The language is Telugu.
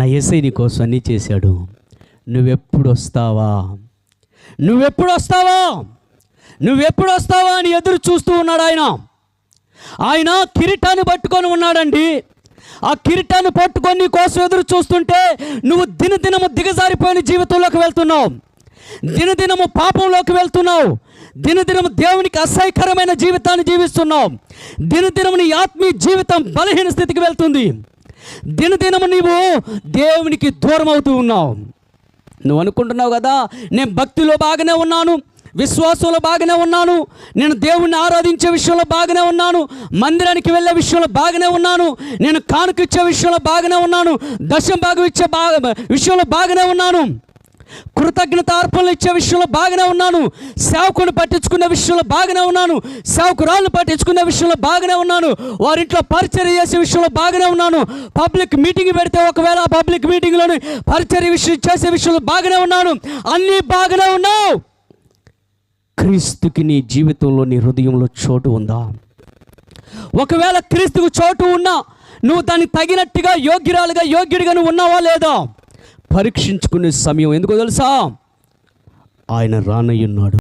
నా ఎస్ఐ నీ కోసం అన్నీ చేశాడు. నువ్వెప్పుడు వస్తావా నువ్వెప్పుడు వస్తావా నువ్వెప్పుడు వస్తావా అని ఎదురు చూస్తూ ఉన్నాడు ఆయన. ఆయన కిరీటాన్ని పట్టుకొని ఉన్నాడండి. ఆ కిరీటాన్ని పట్టుకొని నీ కోసం ఎదురు చూస్తుంటే నువ్వు దినదినము దిగజారిపోయిన జీవితంలోకి వెళ్తున్నావు. దినదినము పాపంలోకి వెళ్తున్నావు. దినదినము దేవునికి అసహ్యకరమైన జీవితాన్ని జీవిస్తున్నావు. దినదినము నీ ఆత్మీయ జీవితం బలహీన స్థితికి వెళ్తుంది. దినదినము నీవు దేవునికి దూరం అవుతూ ఉన్నావు. నువ్వు అనుకుంటున్నావు కదా నేను భక్తిలో బాగానే ఉన్నాను విశ్వాసంలో బాగానే ఉన్నాను నేను దేవుణ్ణి ఆరాధించే విషయంలో బాగానే ఉన్నాను మందిరానికి వెళ్ళే విషయంలో బాగానే ఉన్నాను నేను కానుక ఇచ్చే విషయంలో బాగానే ఉన్నాను దశం భాగం ఇచ్చే బా విషయంలో బాగానే ఉన్నాను. కృతజ్ఞత అర్పణలు ఇచ్చే విషయంలో బాగానే ఉన్నాను. సేవకుని పట్టించుకునే విషయంలో బాగానే ఉన్నాను. సేవకురాలను పట్టించుకునే విషయంలో బాగానే ఉన్నాను. వారింట్లో పరిచర్య చేసే విషయంలో బాగానే ఉన్నాను. పబ్లిక్ మీటింగ్ పెడితే ఒకవేళ ఆ పబ్లిక్ మీటింగ్లోని పరిచర్య విషయం చేసే విషయంలో బాగానే ఉన్నాను. అన్నీ బాగానే ఉన్నావు. క్రీస్తుకి నీ జీవితంలో నీ హృదయంలో చోటు ఉందా? ఒకవేళ క్రీస్తుకు చోటు ఉన్నా నువ్వు దానికి తగినట్టుగా యోగ్యురాలుగా యోగ్యుడిగా నువ్వు ఉన్నావా లేదా? పరీక్షించుకునే సమయం ఎందుకో తెలుసా? ఆయన రానయ్యున్నాడు.